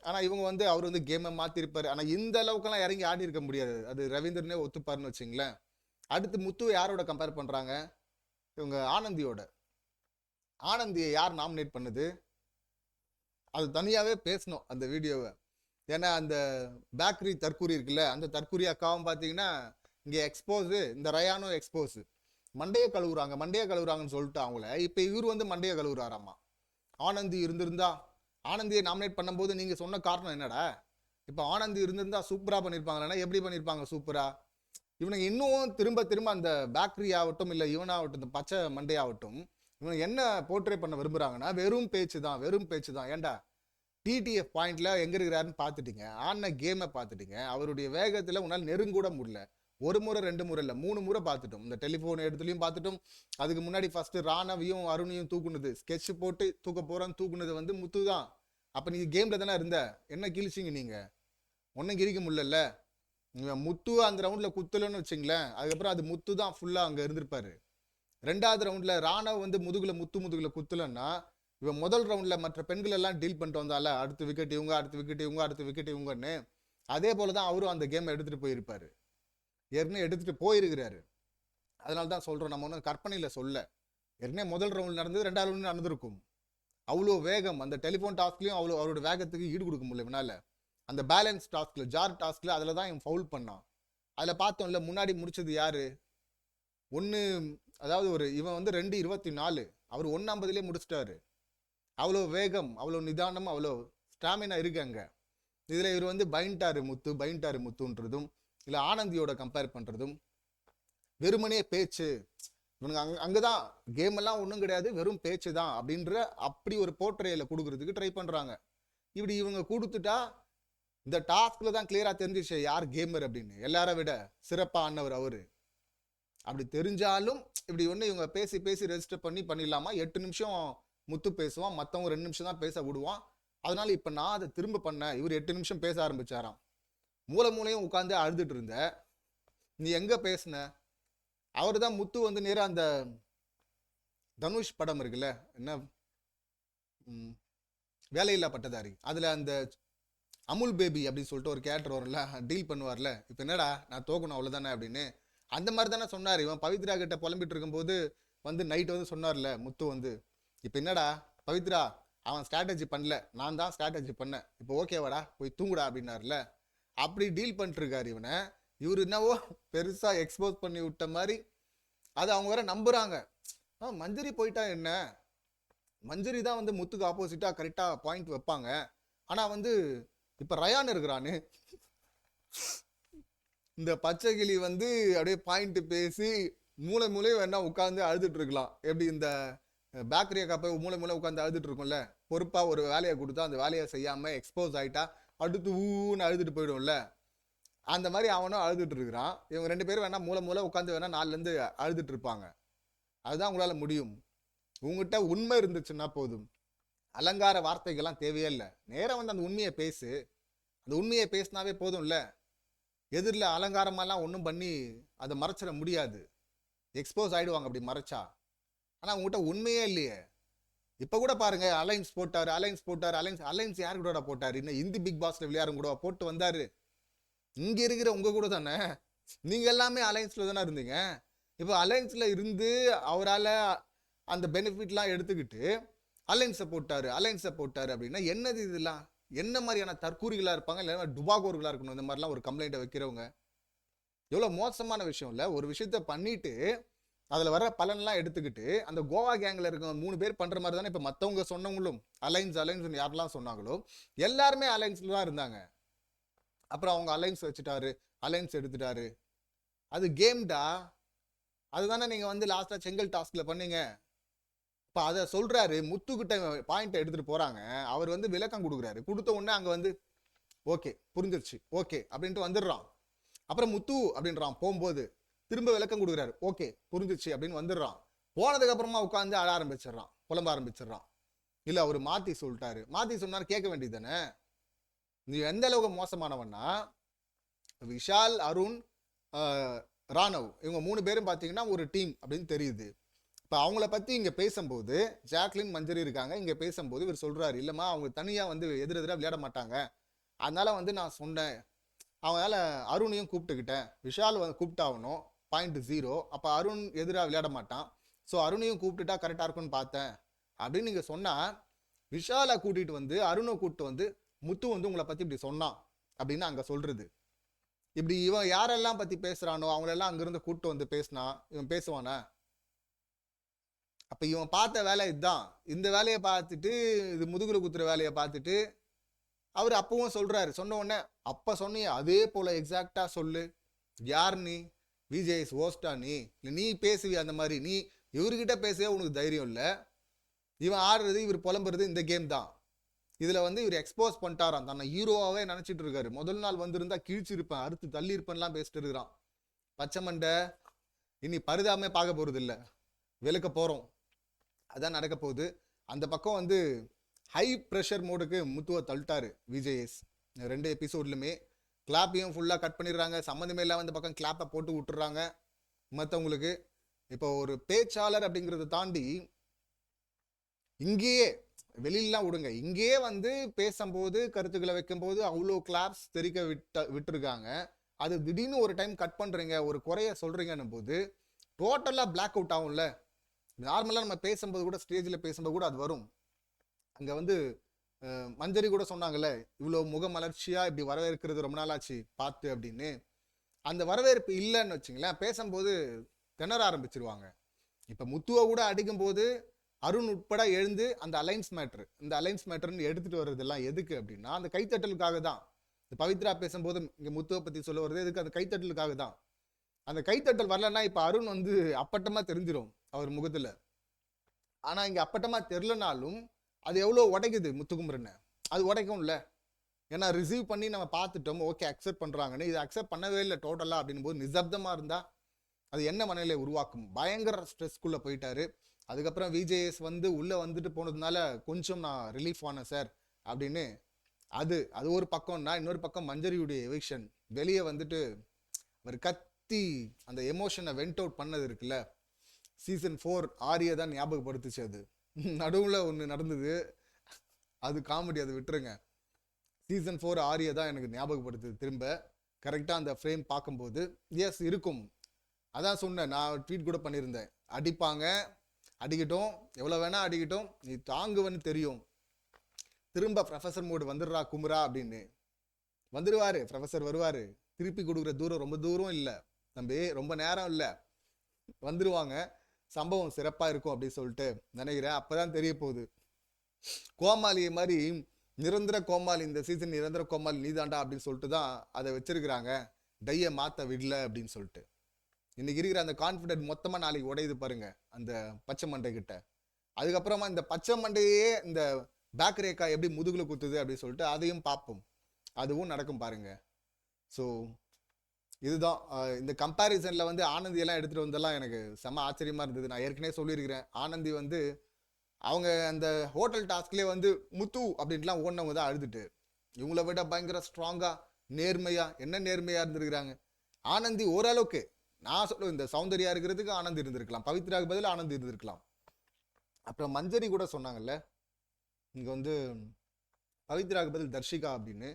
Speaker 1: ஆனா இவங்க வந்து அவர் வந்து கேமை மாத்திருப்பாரு. ஆனா இந்த அளவுக்கெல்லாம் இறங்கி ஆடி இருக்க முடியாது. அது ரவீந்திரனே ஒத்துப்பாருன்னு வச்சுங்களேன். அடுத்து முத்துவை யாரோட கம்பேர் பண்றாங்க? இவங்க ஆனந்தியோட. ஆனந்தியை யார் நாமினேட் பண்ணுது? அது தனியாகவே பேசணும் அந்த வீடியோவை. ஏன்னா அந்த பேக்கரி தற்கூரி இருக்குல்ல அந்த தற்கூரி அக்காவும் பார்த்தீங்கன்னா இங்கே எக்ஸ்போஸு இந்த ரயானும் எக்ஸ்போஸு மண்டையை கழுவுறாங்க மண்டையை கழுவுறாங்கன்னு சொல்லிட்டு அவங்கள. இப்போ இவர் வந்து மண்டையை கழுவுறாராமா? ஆனந்தி இருந்திருந்தா ஆனந்தியை நாமினேட் பண்ணும்போது நீங்கள் சொன்ன காரணம் என்னடா? இப்போ ஆனந்தி இருந்திருந்தா சூப்பராக பண்ணியிருப்பாங்களா எப்படி பண்ணியிருப்பாங்க சூப்பராக இவனுக்கு இன்னும் திரும்ப திரும்ப அந்த பேக்கரி ஆகட்டும் இல்லை இவனாகட்டும் இந்த பச்சை மண்டையாகட்டும் இவங்க என்ன போர்ட்ரே பண்ண விரும்புகிறாங்கன்னா வெறும் பேச்சு தான் வெறும் பேச்சு தான். ஏன்டா டிடிஎஃப் பாயிண்ட்ல எங்க இருக்கிறாருன்னு பார்த்துட்டீங்க. ஆன கேமை பார்த்துட்டீங்க. அவருடைய வேகத்தில் உன்னால் நெருங்கூட முடியல. ஒரு முறை ரெண்டு முறை இல்லை மூணு முறை பார்த்துட்டோம். இந்த டெலிஃபோன் இடத்துலையும் பார்த்துட்டோம். அதுக்கு முன்னாடி ஃபர்ஸ்ட் ராணவியும் அருணையும் தூக்குனது. ஸ்கெட்ச் போட்டு தூக்க போகிறான்னு தூக்குனது வந்து முத்து தான். அப்போ நீங்கள் கேமில் தானே இருந்த? என்ன கிழிச்சிங்க நீங்கள் ஒன்றும் கிழிக்க முடியல முத்து அந்த ரவுண்டில் குத்தலன்னு வச்சிங்களேன். அதுக்கப்புறம் அது முத்து தான் ஃபுல்லாக அங்கே இருந்திருப்பாரு. ரெண்டாவது ரவுண்டில் ராணவ் வந்து முதுகில் முத்து முதுகில் குத்தலன்னா இவன் முதல் ரவுண்டில் மற்ற பெண்கள் எல்லாம் டீல் பண்ணிட்டு வந்தால அடுத்த விக்கெட் இவங்க அடுத்த விக்கெட் இவங்க அடுத்த விக்கெட் இவங்கன்னு அதே போல தான் அவரும் அந்த கேமை எடுத்துகிட்டு போயிருப்பாரு. ஏற்கனவே எடுத்துட்டு போயிருக்கிறாரு. அதனால தான் சொல்கிறோம் நம்ம ஒன்றும் கற்பனையில் சொல்ல. ஏற்கனவே முதல் ரவுண்ட் நடந்தது ரெண்டாவது ரவுண்ட் நடந்திருக்கும். அவ்வளோ வேகம் அந்த டெலிஃபோன் டாஸ்க்லையும் அவ்வளோ அவரோட வேகத்துக்கு ஈடு கொடுக்க முடியல இவனால். அந்த பேலன்ஸ் டாஸ்கில் ஜார் டாஸ்கில் அதில் தான் இவன் ஃபவுல் பண்ணான். அதில் பார்த்தோம்ல முன்னாடி முடிச்சது யார்? ஒன்று அதாவது ஒரு இவன் வந்து ரெண்டு இருபத்தி நாலு அவர் ஒன்னாம்பதுலேயே முடிச்சிட்டாரு. அவ்வளோ வேகம் அவ்வளோ நிதானம் அவ்வளோ ஸ்டாமினா இருக்கு அங்கே. இதில் இவர் வந்து பைண்டாரு முத்து பைண்டாரு முத்துன்றதும் இல்லை ஆனந்தியோட கம்பேர் பண்ணுறதும் வெறுமனே பேச்சு. இவனுங்க அங்கே தான் கேம் எல்லாம் ஒன்றும் கிடையாது வெறும் பேச்சு தான் அப்படின்ற அப்படி ஒரு போர்ட்ரேயில் கொடுக்கறதுக்கு ட்ரை பண்ணுறாங்க இப்படி இவங்க கொடுத்துட்டா இந்த டாஸ்கில் தான் கிளியராக தெரிஞ்சிச்சு யார் கேமர் அப்படின்னு. எல்லாரை விட சிறப்பாக ஆனவர் அவர். அப்படி தெரிஞ்சாலும் இப்படி ஒன்று இவங்க பேசி பேசி ரெஜிஸ்டர் பண்ணி பண்ணிடலாமா? எட்டு நிமிஷம் முத்து பேசுவான் மற்றவங்க ரெண்டு நிமிஷம் தான் பேச விடுவான். அதனால இப்போ நான் அதை திரும்ப பண்ணேன் இவர் எட்டு நிமிஷம் பேச ஆரம்பிச்சாராம். மூளை மூலையும் உட்காந்து அழுதுட்டு இருந்த. நீ எங்கே பேசுன? அவர் தான் முத்து வந்து நேராக அந்த தனுஷ் படம் இருக்குல்ல என்ன? வேலையில்லா பட்டதாரி அதில் அந்த அமுல் பேபி அப்படின்னு சொல்லிட்டு ஒரு கேரக்டர் வரும்ல டீல் பண்ணுவார்ல. இப்போ என்னடா நான் தோக்கணும் அவ்வளோதானே அப்படின்னு. அந்த மாதிரி தானே சொன்னார். இவன் பவித்ரா கிட்ட புலம்பிட்டு இருக்கும்போது வந்து நைட் வந்து சொன்னார்ல முத்து வந்து இப்போ என்னடா பவித்ரா அவன் ஸ்ட்ராட்டஜி பண்ணல. நான் தான் ஸ்ட்ராட்டஜி பண்ணேன். இப்போ ஓகேவாடா போய் தூங்குடா அப்படின்னார்ல. அப்படி டீல் பண்ணிட்டுருக்காரு இவனை. இவர் என்னவோ பெருசாக எக்ஸ்போஸ் பண்ணி விட்ட மாதிரி அது அவங்க வேற நம்புகிறாங்க ஆ மஞ்சரி போயிட்டா என்ன? மஞ்சரி தான் வந்து முத்துக்கு ஆப்போசிட்டாக கரெக்டாக பாயிண்ட் வைப்பாங்க. ஆனால் வந்து இப்போ ரயான் இருக்கிறான்னு இந்த பச்சை கிளி வந்து அப்படியே பாயிண்ட் பேசி மூளை மூளை வேணா உட்காந்து அழுதுட்டு இருக்கலாம். எப்படி இந்த பேக்கரியை கப்பை மூளை மூளை உட்காந்து அழுதுட்டு இருக்கும்ல? பொறுப்பாக ஒரு வேலையை கொடுத்தா அந்த வேலையை செய்யாமல் எக்ஸ்போஸ் ஆகிட்டா அடுத்து ஊன்னு அழுதுட்டு போயிடும்ல? அந்த மாதிரி அவனும் அழுதுட்டு இருக்கிறான். இவங்க ரெண்டு பேரும் வேணா மூளை மூளை உட்காந்து வேணா நாலுலேருந்து அழுதுட்டு இருப்பாங்க. அதுதான் உங்களால் முடியும். உங்ககிட்ட உண்மை இருந்துச்சுன்னா போதும். அலங்கார வார்த்தைகள்லாம் தேவையே இல்லை. நேரம் வந்து அந்த உண்மையை பேசு. அந்த உண்மையை பேசினாவே போதும்ல? எதிரில் அலங்காரமெல்லாம் ஒன்றும் பண்ணி அதை மறைச்சிட முடியாது. எக்ஸ்போஸ் ஆகிடுவாங்க அப்படி மறைச்சா. ஆனால் உங்ககிட்ட உண்மையே இல்லையே. இப்போ கூட பாருங்க அலைன்ஸ் போட்டார் அலைன்ஸ் போட்டார் அலைன்ஸ் அலைன்ஸ் யார் கூட போட்டார்? இன்னும் இந்தி பிக் பாஸில் விளையாடும் கூட போட்டு வந்தார். இங்கே இருக்கிற உங்கள் கூட தானே? நீங்கள் எல்லாமே அலைன்ஸில் தானே இருந்தீங்க? இப்போ அலைன்ஸில் இருந்து அவரால் அந்த பெனிஃபிட்லாம் எடுத்துக்கிட்டு அலைன்ஸை போட்டார் அலைன்ஸை போட்டார் அப்படின்னா என்னது இதெல்லாம்? என்ன மாதிரியான தற்கூறிகளாக இருப்பாங்க? இல்லை டுபாகோர்களாக இருக்கணும். இந்த மாதிரிலாம் ஒரு கம்ப்ளைண்ட்டை வைக்கிறவங்க. எவ்வளோ மோசமான விஷயம் இல்லை. ஒரு விஷயத்த பண்ணிட்டு அதில் வர பலன்லாம் எடுத்துக்கிட்டு அந்த கோவா கேங்கில் இருக்க மூணு பேர் பண்ணுற மாதிரி தானே இப்போ மற்றவங்க சொன்னவங்களும் அலைன்ஸ் அலைன்ஸ் யாரெல்லாம் சொன்னாங்களோ எல்லாருமே அலைன்ஸில் தான் இருந்தாங்க. அப்புறம் அவங்க அலைன்ஸ் வச்சுட்டாரு. அலைன்ஸ் எடுத்துட்டாரு. அது கேம்டா அதுதானே நீங்கள் வந்து லாஸ்ட்டாக செங்கல் டாஸ்கில் பண்ணீங்க. இப்போ அதை சொல்கிறாரு முத்துக்கிட்ட பாயிண்ட்டை எடுத்துகிட்டு போகிறாங்க அவர் வந்து விளக்கம் கொடுக்குறாரு. கொடுத்த உடனே அங்கே வந்து ஓகே புரிஞ்சிருச்சு. ஓகே அப்படின்ட்டு வந்துடுறான். அப்புறம் முத்து அப்படின்றான் போகும்போது திரும்ப விளக்கம் கொடுக்குறாரு. ஓகே புரிஞ்சிச்சு அப்படின்னு வந்துடுறான். போனதுக்கப்புறமா உட்காந்து அழ ஆரம்பிச்சிடுறான். புலம்ப ஆரம்பிச்சிடுறான். இல்லை அவர் மாற்றி சொல்லிட்டாரு. மாற்றி சொன்னார் கேட்க வேண்டியது தானே? நீ எந்த அளவுக்கு மோசமானவன்னா விஷால் அருண் ராணவ் இவங்க மூணு பேரும் பார்த்தீங்கன்னா ஒரு டீம் அப்படின்னு தெரியுது. இப்போ அவங்கள பற்றி இங்கே பேசும்போது ஜாக்லின் மஞ்சரி இருக்காங்க. இங்கே பேசும்போது இவர் சொல்கிறாரு இல்லைம்மா அவங்க தனியாக வந்து எதிர் எதிராக விளையாட மாட்டாங்க. அதனால் வந்து நான் சொன்னேன். அவனால் அருணையும் கூப்பிட்டுக்கிட்டேன். விஷால் வந்து கூப்பிட்டாகணும். பாயிண்ட் ஜீரோ அப்போ அருண் எதிராக விளையாட மாட்டான். ஸோ அருணையும் கூப்பிட்டுட்டா கரெக்டாக இருக்கும்னு பார்த்தேன். அப்படின்னு நீங்கள் சொன்னால் விஷாலை கூட்டிகிட்டு வந்து அருணை கூப்பிட்டு வந்து முத்து வந்து உங்களை பற்றி இப்படி சொன்னான். அப்படின்னு அங்கே சொல்கிறது இப்படி இவன் யாரெல்லாம் பற்றி பேசுகிறானோ அவங்களெல்லாம் அங்கேருந்து கூப்பிட்டு வந்து பேசினா இவன் பேசுவானா? அப்போ இவன் பார்த்த வேலை இதுதான் இந்த வேலையை பார்த்துட்டு இது முதுகுல குத்துற வேலையை பார்த்துட்டு அவர் அப்பவும் சொல்கிறாரு சொன்ன உடனே அப்போ சொன்னியே அதே போல் எக்ஸாக்டாக சொல்லு. யார் நீ? விஜேஎஸ் ஓஸ்டா நீ? இல்லை நீ பேசுவிய அந்த மாதிரி? நீ இவர்கிட்ட பேசவே உனக்கு தைரியம் இல்லை. இவன் ஆடுறது இவர் புலம்புறது இந்த கேம் தான். இதில் வந்து இவர் எக்ஸ்போஸ் பண்ணிட்டாராம். தன்னை ஹீரோவாகவே நினச்சிட்டு இருக்காரு. முதல் நாள் வந்திருந்தா கிழிச்சிருப்பேன் அறுத்து தள்ளி இருப்பேன்லாம் பேசிட்டு இருக்கிறான். பச்சை மண்டை இனி பரிதாபமே பார்க்க போகிறது இல்லை விளக்க போகிறோம் அதான் நடக்க போகுது. அந்த பக்கம் வந்து ஹை ப்ரெஷர் மோடுக்கு முத்துவை தள்ளிட்டாரு விஜேஎஸ். ரெண்டு எபிசோட்லையுமே கிளாப்பையும் ஃபுல்லாக கட் பண்ணிடுறாங்க. சம்மந்தமே இல்லாமல் இந்த பக்கம் கிளாப்பை போட்டு விட்டுறாங்க மற்றவங்களுக்கு இப்போ ஒரு பேச்சாளர் அப்படிங்கிறத தாண்டி இங்கேயே வெளியிலாம் விடுங்க. இங்கேயே வந்து பேசும்போது கருத்துக்களை வைக்கும்போது அவ்வளோ கிளாப்ஸ் தெரிக்க விட்ட விட்டுருக்காங்க. அது திடீர்னு ஒரு டைம் கட் பண்ணுறீங்க ஒரு குறைய சொல்கிறீங்கன்னும் போது டோட்டலாக பிளாக் அவுட் ஆகும்ல. நார்மலாக நம்ம பேசும்போது கூட ஸ்டேஜில் பேசும்போது கூட அது வரும். அங்கே வந்து மஞ்சரி கூட சொன்னாங்கல்ல இவ்வளோ முகமலர்ச்சியாக இப்படி வரவேற்கிறது ரொம்ப நாளாச்சு பார்த்து அப்படின்னு. அந்த வரவேற்பு இல்லைன்னு வச்சுங்களேன் பேசும்போது திணற ஆரம்பிச்சிருவாங்க. இப்போ முத்துவை கூட அடிக்கும்போது அருண் உட்பட எழுந்து அந்த அலைன்ஸ் மேட்ரு இந்த அலைன்ஸ் மேட்டர்னு எடுத்துகிட்டு வர்றதெல்லாம் எதுக்கு அப்படின்னா அந்த கைத்தட்டலுக்காக தான். இந்த பவித்ரா பேசும்போது இங்கே முத்துவை பற்றி சொல்ல வருது எதுக்கு? அந்த கைத்தட்டலுக்காக தான். அந்த கைத்தட்டல் வரலன்னா இப்போ அருண் வந்து அப்பட்டமாக தெரிஞ்சிடும் அவர் முகத்தில். ஆனால் இங்கே அப்பட்டமாக தெரிலனாலும் அது எவ்வளோ உடைக்குது முத்துக்குமரனை? அது உடைக்கும்ல. ஏன்னா ரிசீவ் பண்ணி நம்ம பார்த்துட்டோம் ஓகே அக்செப்ட் பண்ணுறாங்கன்னு இது அக்செப்ட் பண்ணவே இல்லை டோட்டலாக அப்படின் போது நிசப்தமாக இருந்தால் அது என்ன மனநிலை உருவாக்கும்? பயங்கர ஸ்ட்ரெஸ்க்குள்ளே போயிட்டாரு. அதுக்கப்புறம் விஜேஎஸ் வந்து உள்ளே வந்துட்டு போனதுனால கொஞ்சம் நான் ரிலீஃப் ஆனேன் சார் அப்படின்னு. அது அது ஒரு பக்கம்னா இன்னொரு பக்கம் மஞ்சரியுடைய எவிக்ஷன் வெளியே வந்துட்டு அவர் கத்தி அந்த எமோஷனை வெண்ட் அவுட் பண்ணது இருக்குல்ல? சீசன் ஃபோர் ஆரியை தான் ஞாபகப்படுத்துச்சு அது. நடுவில் ஒன்று நடந்தது. அது காமெடி அதை விட்டுருங்க. சீசன் ஃபோர் ஆரியை தான் எனக்கு ஞாபகப்படுத்துது திரும்ப. கரெக்டாக அந்த ஃப்ரேம் பார்க்கும்போது எஸ் இருக்கும். அதான் சொன்னேன் நான் ட்வீட் கூட பண்ணியிருந்தேன். அடிப்பாங்க அடிக்கட்டும். எவ்வளோ வேணால் அடிக்கட்டும். நீ தாங்குவன்னு தெரியும். திரும்ப ப்ரொஃபஸர் மோடு வந்துடுறா குமுறா அப்படின்னு. வந்துடுவார் ப்ரொஃபஸர் வருவார். திருப்பி கொடுக்குற தூரம் ரொம்ப தூரம் இல்லை. தம்பி ரொம்ப நேரம் இல்லை. வந்துடுவாங்க சம்பவம் சிறப்பாக இருக்கும் அப்படின்னு சொல்லிட்டு நினைக்கிறேன். அப்பதான் தெரிய போகுது. கோமாளியை மாதிரி நிரந்தர கோமாளி இந்த சீசன் நிரந்தர கோமாளி நீதாண்டா அப்படின்னு சொல்லிட்டு தான் அதை வச்சிருக்கிறாங்க. டையை மாற்ற விடல அப்படின்னு சொல்லிட்டு. இன்னைக்கு இருக்கிற அந்த கான்ஃபிடென்ட் மொத்தமாக நாளைக்கு உடையுது பாருங்க அந்த பச்சை மண்டை கிட்ட. அதுக்கப்புறமா இந்த பச்சை மண்டையே இந்த பேக் ரேக்கா எப்படி முதுகில் குத்துது அப்படின்னு சொல்லிட்டு அதையும் பார்ப்போம். அதுவும் நடக்கும் பாருங்க. ஸோ இதுதான். இந்த கம்பேரிசனில் வந்து ஆனந்தி எல்லாம் எடுத்துகிட்டு வந்தெல்லாம் எனக்கு செம ஆச்சரியமாக இருந்தது. நான் ஏற்கனவே சொல்லியிருக்கிறேன். ஆனந்தி வந்து அவங்க அந்த ஹோட்டல் டாஸ்க்லேயே வந்து முத்து அப்படின்ட்டுலாம் ஓடினவங்க தான் அழுதுட்டு இவங்கள விட பயங்கர ஸ்ட்ராங்காக நேர்மையாக என்ன நேர்மையாக இருந்திருக்கிறாங்க? ஆனந்தி ஓரளவுக்கு நான் சொல்லுவேன் இந்த சௌந்தர்யா இருக்கிறதுக்கு ஆனந்தி இருந்திருக்கலாம். பவித்ராவுக்கு பதில் ஆனந்தி இருந்திருக்கலாம். அப்புறம் மஞ்சரி கூட சொன்னாங்கல்ல இங்கே வந்து பவித்ராவுக்கு பதில் தர்ஷிகா அப்படின்னு.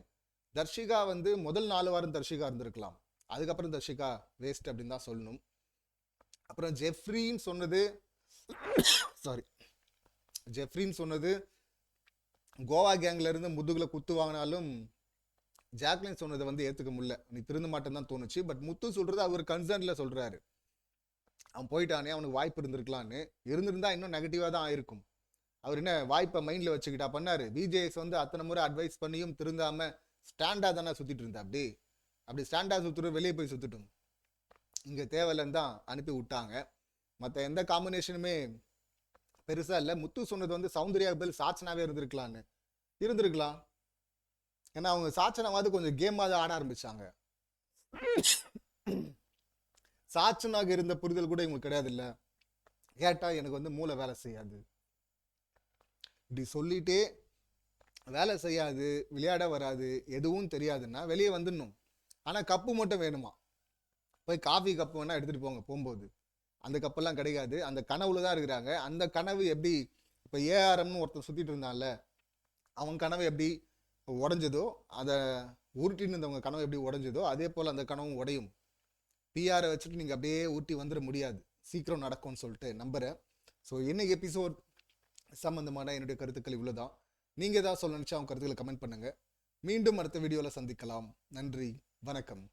Speaker 1: தர்ஷிகா வந்து முதல் நாலு வாரம் தர்ஷிகா இருந்திருக்கலாம். அதுக்கப்புறம் தர்ஷிகா வேஸ்ட் அப்படின்னு தான் சொல்லணும். அப்புறம் ஜெஃப்ரின்னு சொன்னது சாரி ஜெஃப்ரின்னு சொன்னது கோவா கேங்லேருந்து இருந்து குத்து வாங்கினாலும் ஜாக்லின் சொன்னதை வந்து ஏற்றுக்க முடியல. நீ திருந்த மாட்டேன்னு தான் தோணுச்சு. பட் முத்து சொல்கிறது அவர் கன்சர்னில் சொல்கிறாரு அவன் போயிட்டானே அவனுக்கு வாய்ப்பு இருந்திருக்கலான்னு. இருந்திருந்தா இன்னும் நெகட்டிவாக தான் ஆயிருக்கும். அவர் என்ன வாய்ப்பை மைண்டில் வச்சுக்கிட்டா பண்ணார். விஜேஎஸ் வந்து அத்தனை முறை அட்வைஸ் பண்ணியும் திருந்தாமல் ஸ்டாண்டாக தானே சுற்றிட்டு இருந்தா அப்படி அப்படி ஸ்டாண்டாக சுற்றுட்டு வெளியே போய் சுற்றுட்டும் இங்கே தேவையில்லைன்னு தான் அனுப்பி விட்டாங்க. மற்ற எந்த காம்பினேஷனுமே பெருசாக இல்லை. முத்து சொன்னது வந்து சௌந்தர்யா பதில் சாச்சனாவே இருந்திருக்கலான்னு. இருந்திருக்கலாம். ஏன்னா அவங்க சாச்சனாவது கொஞ்சம் கேமாக ஆட ஆரம்பிச்சாங்க. சாச்சனாக இருந்த புரிதல் கூட இவங்களுக்கு கிடையாது இல்லை கேட்டால் எனக்கு வந்து மூளை வேலை செய்யாது. இப்படி சொல்லிட்டே வேலை செய்யாது விளையாட வராது எதுவும் தெரியாதுன்னா வெளியே வந்துடணும். ஆனால் கப்பு மட்டும் வேணுமா? போய் காஃபி கப்பு வேணால் எடுத்துகிட்டு போங்க போகும்போது. அந்த கப்பெல்லாம் கிடைக்காது. அந்த கனவுல தான் இருக்கிறாங்க. அந்த கனவு எப்படி இப்போ ஏஆர்எம்னு ஒருத்தன் சுற்றிட்டு இருந்தான்ல அவன் கனவு எப்படி உடஞ்சதோ அதை உருட்டின்னு இருந்தவங்க கனவு எப்படி உடஞ்சதோ அதே போல் அந்த கனவும் உடையும். பிஆரை வச்சுட்டு நீங்கள் அப்படியே ஊட்டி வந்துட முடியாது. சீக்கிரம் நடக்கும்னு சொல்லிட்டு நம்புகிறேன் ஸோ இன்றைக்கி எபிசோட் சம்மந்தமான என்னுடைய கருத்துக்கள் இவ்வளோ தான் நீங்கள் ஏதாவது சொல்ல நினச்சா அவங்க கருத்துக்களை கமெண்ட் பண்ணுங்கள் மீண்டும் அடுத்த வீடியோவில் சந்திக்கலாம். நன்றி. வணக்கம்.